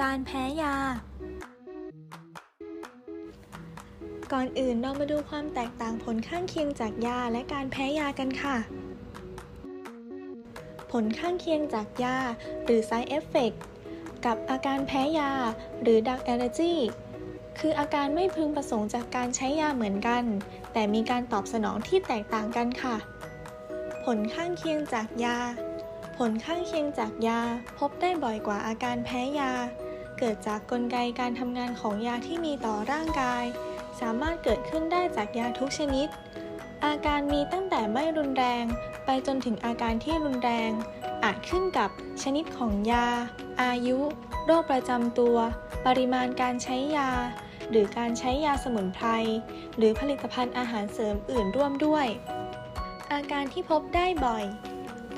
การแพ้ยา ก่อนอื่นเรามาดูความแตกต่างผลข้างเคียงจากยาและการแพ้ยากันค่ะ ผลข้างเคียงจากยา หรือ side effect กับอาการแพ้ยา หรือ drug allergy คืออาการไม่พึงประสงค์จากการใช้ยาเหมือนกัน แต่มีการตอบสนองที่แตกต่างกันค่ะ ผลข้างเคียงจากยา ผลข้างเคียงจากยาพบได้บ่อยกว่าอาการแพ้ยา เกิดจากกลไกการทำงานของยาที่มีต่อร่างกาย สามารถเกิดขึ้นได้จากยาทุกชนิด อาการมีตั้งแต่ไม่รุนแรง ไปจนถึงอาการที่รุนแรง อาจขึ้นกับชนิดของยา อายุ โรคประจำตัว ปริมาณการใช้ยา หรือการใช้ยาสมุนไพรหรือผลิตภัณฑ์อาหารเสริมอื่นร่วมด้วย อาการที่พบได้บ่อย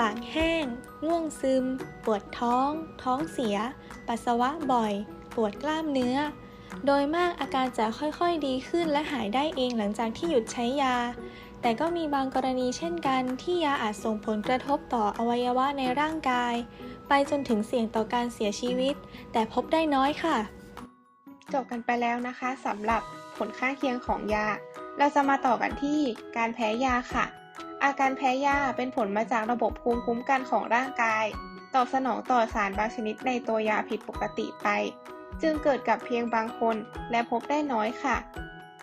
ปากแห้ง ง่วงซึม ปวดท้อง ท้องเสีย ปัสสาวะบ่อย ปวดกล้ามเนื้อ โดยมากอาการจะค่อยๆดีขึ้นและหายได้เองหลังจากที่หยุดใช้ยา แต่ก็มีบางกรณีเช่นกันที่ยาอาจส่งผลกระทบต่ออวัยวะในร่างกาย ไปจนถึงเสี่ยงต่อการเสียชีวิต แต่พบได้น้อยค่ะ จบกันไปแล้วนะคะสำหรับผลข้างเคียงของยา เราจะมาต่อกันที่การแพ้ยาค่ะ อาการแพ้ยาเป็นผลมาจากระบบภูมิคุ้มกันของร่างกาย ตอบสนองต่อสารบางชนิดในตัวยาผิดปกติไป จึงเกิดกับเพียงบางคนและพบได้น้อยค่ะ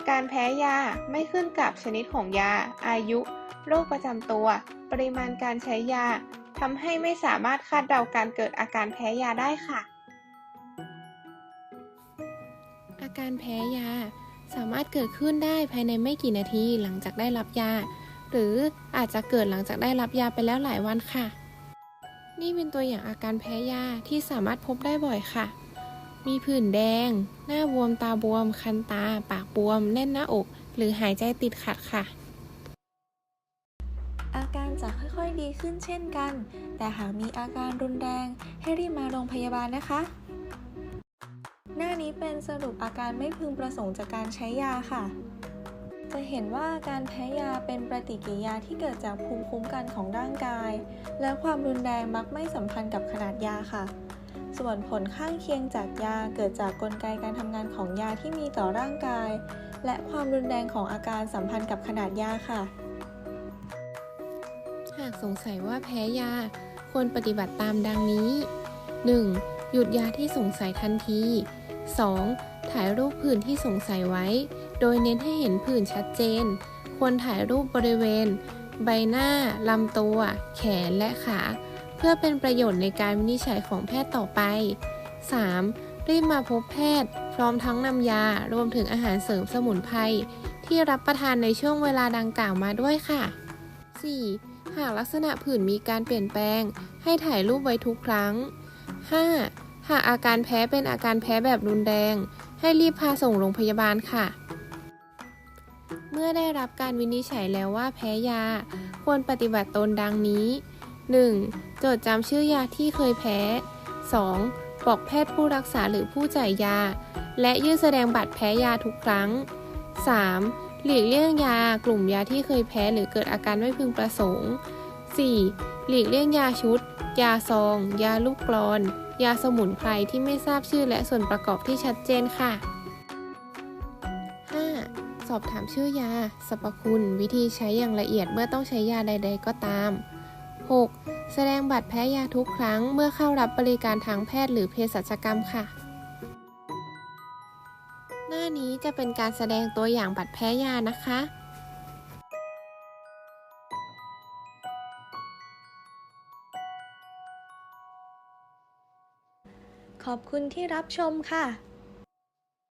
การแพ้ยาไม่ขึ้นกับชนิดของยา อายุ โรคประจำตัว ปริมาณการใช้ยาทำให้ไม่สามารถคาดเดาการเกิดอาการแพ้ยาได้ค่ะ อาการแพ้ยาสามารถเกิดขึ้นได้ภายในไม่กี่นาทีหลังจากได้รับยา หรืออาจจะเกิดหลังจากได้รับยาไปแล้วหลายวันค่ะ นี่เป็นตัวอย่างอาการแพ้ยาที่สามารถพบได้บ่อยค่ะ มีผื่นแดง หน้าบวมตาบวม คันตา ปากบวม แน่นหน้าอก หรือหายใจติดขัดค่ะ อาการจะค่อยๆดีขึ้นเช่นกัน แต่หากมีอาการรุนแรงให้รีบมาโรงพยาบาลนะคะ หน้านี้เป็นสรุปอาการไม่พึงประสงค์จากการใช้ยาค่ะ จะเห็นว่าการแพ้ยาเป็นปฏิกิริยาที่เกิดจากภูมิคุ้มกันของร่างกาย และความรุนแรงมักไม่สัมพันธ์กับขนาดยาค่ะ ส่วนผลข้างเคียงจากยาเกิดจากกลไกการทำงานของยาที่มีต่อร่างกาย และความรุนแรงของอาการสัมพันธ์กับขนาดยาค่ะ หากสงสัยว่าแพ้ยาควรปฏิบัติตามดังนี้ 1. หยุดยาที่สงสัยทันที 2. ถ่ายรูปผื่นที่สงสัยไว้ โดยเน้นให้เห็นผื่นชัดเจน ควรถ่ายรูปบริเวณ ใบหน้า ลำตัว แขนและขา เพื่อเป็นประโยชน์ในการวินิจฉัยของแพทย์ต่อไป 3. รีบมาพบแพทย์ พร้อมทั้งนำยา รวมถึงอาหารเสริมสมุนไพรที่รับประทานในช่วงเวลาดังกล่าวมาด้วยค่ะ 4. หากลักษณะผื่นมีการเปลี่ยนแปลง ให้ถ่ายรูปไว้ทุกครั้ง 5. หากอาการแพ้เป็นอาการแพ้แบบรุนแรง ให้รีบพาส่งโรงพยาบาลค่ะ เมื่อได้รับการวินิจฉัยแล้วว่าแพ้ยา ควรปฏิบัติตนดังนี้ 1. จดจำชื่อยาที่เคยแพ้ 2. บอกแพทย์ผู้รักษาหรือผู้จ่ายยา และยื่นแสดงบัตรแพ้ยาทุกครั้ง 3. หลีกเลี่ยงยากลุ่มยาที่เคยแพ้หรือเกิดอาการไม่พึงประสงค์ 4. หลีกเลี่ยงยาชุด ยาซอง ยาลูกกรอน ยาสมุนไพรที่ไม่ทราบชื่อและส่วนประกอบที่ชัดเจนค่ะ 5. สอบถามชื่อยา สรรพคุณ วิธีใช้อย่างละเอียดเมื่อต้องใช้ยาใด ๆ ก็ตาม 6. แสดงบัตรแพ้ยาทุกครั้งเมื่อเข้ารับบริการทางแพทย์หรือเภสัชกรรมค่ะ หน้านี้จะเป็นการแสดงตัวอย่างบัตรแพ้ยานะคะ ขอบคุณที่รับชมค่ะ